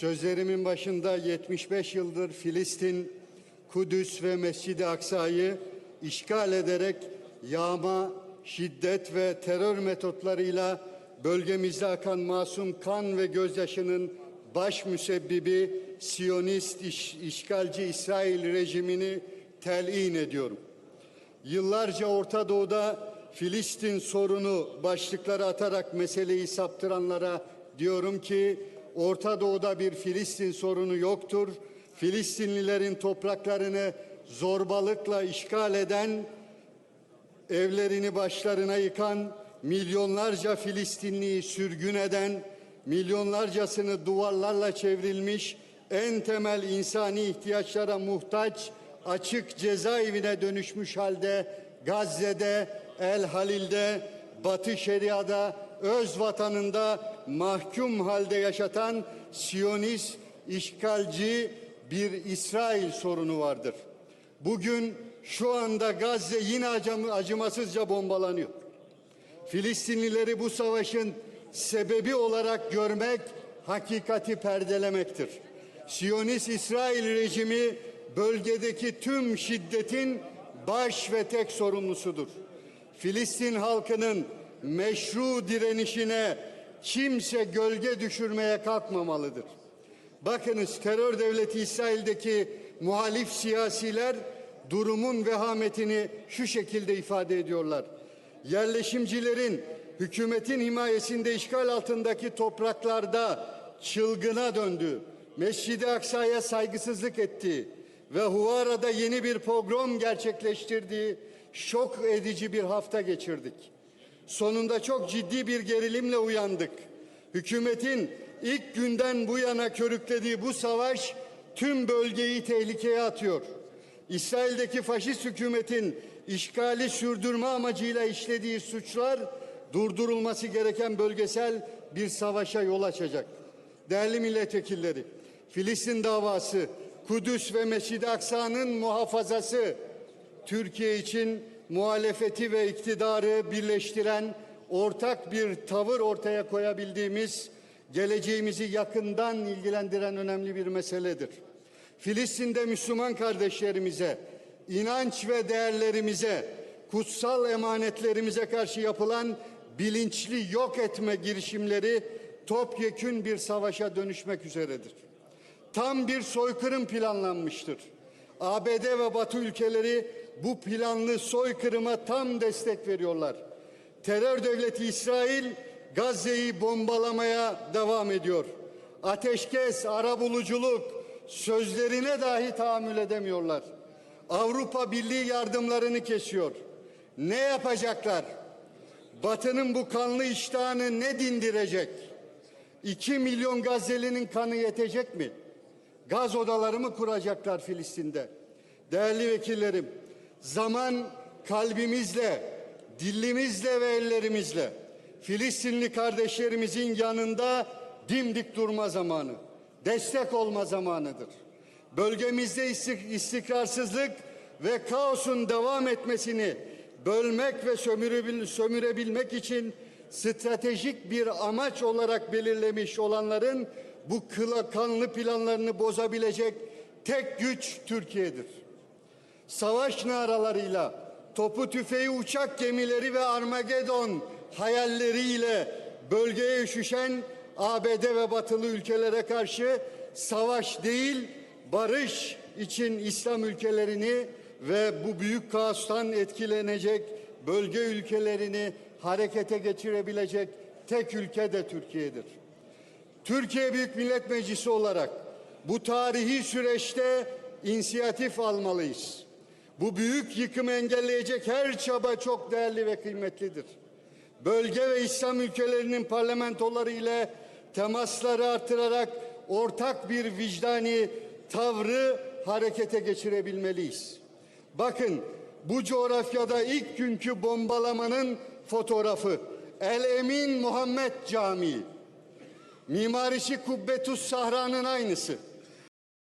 Sözlerimin başında 75 yıldır Filistin, Kudüs ve Mescid-i Aksa'yı işgal ederek yağma, şiddet ve terör metotlarıyla bölgemizde akan masum kan ve gözyaşının baş müsebbibi Siyonist iş- işgalci İsrail rejimini telin ediyorum. Yıllarca Orta Doğu'da Filistin sorunu başlıkları atarak meseleyi saptıranlara diyorum ki Orta Doğu'da bir Filistin sorunu yoktur. Filistinlilerin topraklarını zorbalıkla işgal eden, evlerini başlarına yıkan, milyonlarca Filistinliyi sürgün eden, milyonlarcasını duvarlarla çevrilmiş, en temel insani ihtiyaçlara muhtaç, açık cezaevine dönüşmüş halde Gazze'de, El Halil'de, Batı Şeria'da, öz vatanında mahkum halde yaşatan Siyonist, işgalci bir İsrail sorunu vardır. Bugün şu anda Gazze yine acım- acımasızca bombalanıyor. Filistinlileri bu savaşın sebebi olarak görmek hakikati perdelemektir. Siyonist İsrail rejimi bölgedeki tüm şiddetin baş ve tek sorumlusudur. Filistin halkının meşru direnişine kimse gölge düşürmeye kalkmamalıdır. Bakınız terör devleti İsrail'deki muhalif siyasiler durumun vehametini şu şekilde ifade ediyorlar. Yerleşimcilerin hükümetin himayesinde işgal altındaki topraklarda çılgına döndü. Mescid-i Aksa'ya saygısızlık etti ve Huvara'da yeni bir pogrom gerçekleştirdiği şok edici bir hafta geçirdik. Sonunda çok ciddi bir gerilimle uyandık. Hükümetin ilk günden bu yana körüklediği bu savaş tüm bölgeyi tehlikeye atıyor. İsrail'deki faşist hükümetin işgali sürdürme amacıyla işlediği suçlar durdurulması gereken bölgesel bir savaşa yol açacak. Değerli milletvekilleri, Filistin davası, Kudüs ve Mescid-i Aksa'nın muhafazası Türkiye için muhalefeti ve iktidarı birleştiren ortak bir tavır ortaya koyabildiğimiz, geleceğimizi yakından ilgilendiren önemli bir meseledir. Filistin'de Müslüman kardeşlerimize, inanç ve değerlerimize, kutsal emanetlerimize karşı yapılan bilinçli yok etme girişimleri topyekün bir savaşa dönüşmek üzeredir. Tam bir soykırım planlanmıştır. ABD ve Batı ülkeleri bu planlı soykırıma tam destek veriyorlar. Terör devleti İsrail Gazze'yi bombalamaya devam ediyor. Ateşkes, arabuluculuk sözlerine dahi tahammül edemiyorlar. Avrupa Birliği yardımlarını kesiyor. Ne yapacaklar? Batı'nın bu kanlı iştahını ne dindirecek? 2 milyon Gazze'linin kanı yetecek mi? Gaz odaları mı kuracaklar Filistin'de? Değerli vekillerim, zaman kalbimizle, dilimizle ve ellerimizle Filistinli kardeşlerimizin yanında dimdik durma zamanı, destek olma zamanıdır. Bölgemizde istik- istikrarsızlık ve kaosun devam etmesini bölmek ve sömürebil- sömürebilmek için stratejik bir amaç olarak belirlemiş olanların bu kıla kanlı planlarını bozabilecek tek güç Türkiye'dir. Savaş naralarıyla, topu tüfeği uçak gemileri ve Armagedon hayalleriyle bölgeye üşüşen ABD ve batılı ülkelere karşı savaş değil, barış için İslam ülkelerini ve bu büyük kaostan etkilenecek bölge ülkelerini harekete geçirebilecek tek ülke de Türkiye'dir. Türkiye Büyük Millet Meclisi olarak bu tarihi süreçte inisiyatif almalıyız. Bu büyük yıkımı engelleyecek her çaba çok değerli ve kıymetlidir. Bölge ve İslam ülkelerinin parlamentoları ile temasları artırarak ortak bir vicdani tavrı harekete geçirebilmeliyiz. Bakın bu coğrafyada ilk günkü bombalamanın fotoğrafı El Emin Muhammed Camii. Mimarisi Kubbetus Sahra'nın aynısı.